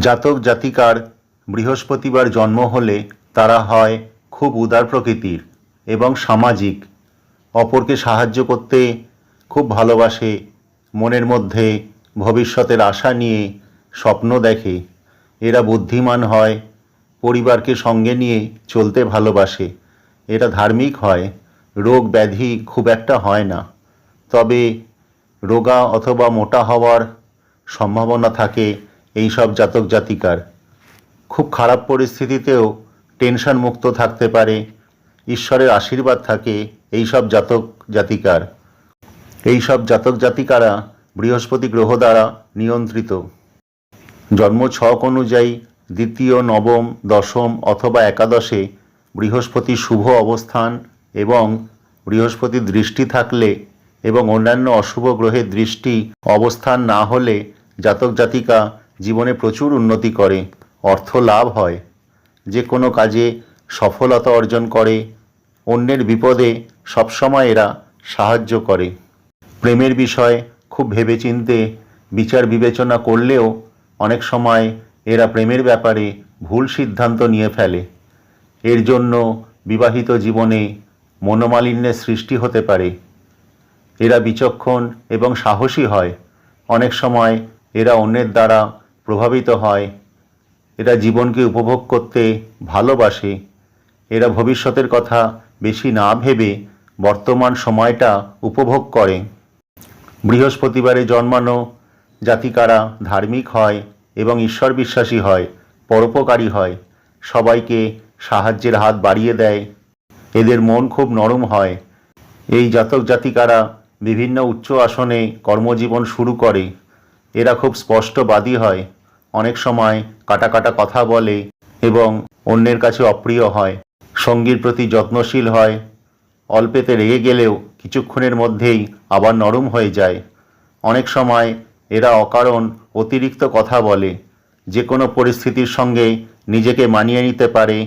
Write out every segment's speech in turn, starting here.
জাতক জাতিকার বৃহস্পতিবার জন্ম হলে তারা হয় খুব উদার প্রকৃতির এবং সামাজিক। অপরকে সাহায্য করতে খুব ভালোবাসে, মনের মধ্যে ভবিষ্যতের আশা নিয়ে স্বপ্ন দেখে। এরা বুদ্ধিমান হয়, পরিবারকে সঙ্গে নিয়ে চলতে ভালোবাসে। এরা ধার্মিক হয়, রোগ ব্যাধি খুব একটা হয় না। তবে রোগা অথবা মোটা হওয়ার সম্ভাবনা থাকে এই সব জাতক জাতিকার। খুব খারাপ পরিস্থিতিতেও টেনশন মুক্ত থাকতে পারে, ঈশ্বরের আশীর্বাদ থাকে এই সব জাতক জাতিকার। এই সব জাতক জাতিকারা বৃহস্পতি গ্রহ দ্বারা নিয়ন্ত্রিত। জন্ম ছক অনুযায়ী দ্বিতীয়, নবম, দশম অথবা একাদশে বৃহস্পতি শুভ অবস্থান এবং বৃহস্পতি দৃষ্টি থাকলে এবং অন্যান্য অশুভ গ্রহের দৃষ্টি অবস্থান না হলে জাতক জাতিকা জীবনে প্রচুর উন্নতি করে, অর্থ লাভ হয়, যে কোনো কাজে সফলতা অর্জন করে, অন্যের বিপদে সবসময় এরা সাহায্য করে। প্রেমের বিষয় খুব ভেবেচিন্তে বিচার বিবেচনা করলেও অনেক সময় এরা প্রেমের ব্যাপারে ভুল সিদ্ধান্ত নিয়ে ফেলে। এর জন্য বিবাহিত জীবনে মনোমালিন্যের সৃষ্টি হতে পারে। এরা বিচক্ষণ এবং সাহসী হয়। অনেক সময় এরা অন্যের দ্বারা প্রভাবিত হয়। এরা জীবনকে উপভোগ করতে ভালোবাসে। এরা ভবিষ্যতের কথা বেশি না ভেবে বর্তমান সময়টা উপভোগ করে। বৃহস্পতিবারে জন্মানো জাতিকারা ধার্মিক হয় এবং ঈশ্বর বিশ্বাসী হয়, পরোপকারী হয়। সবাইকে সাহায্যের হাত বাড়িয়ে দেয়। এদের মন খুব নরম হয়। এই জাতক জাতিকারা বিভিন্ন উচ্চ আসনে কর্মজীবন শুরু করে। এরা খুব স্পষ্টবাদী হয়। অনেক সময় কাটা কাটা কথা বলে এবং অন্যের কাছে অপ্রিয় হয়। সঙ্গীর প্রতি যত্নশীল হয়। অল্পেতে রেগে গেলেও কিছুক্ষণের মধ্যেই আবার নরম হয়ে যায়। অনেক সময় এরা অকারণ অতিরিক্ত কথা বলে। যে কোনো পরিস্থিতির সঙ্গে নিজেকে মানিয়ে নিতে পারে।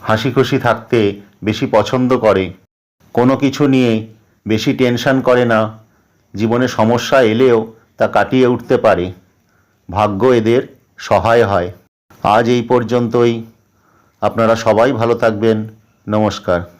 হাসি খুশি থাকতে বেশি পছন্দ করে। কোনো কিছু নিয়ে বেশি টেনশন করে না। জীবনে সমস্যা এলেও তা কাটিয়ে উঠতে পারে। ভাগ্য এদের সহায় হয়। আজ এই পর্যন্তই। আপনারা সবাই ভালো থাকবেন। নমস্কার।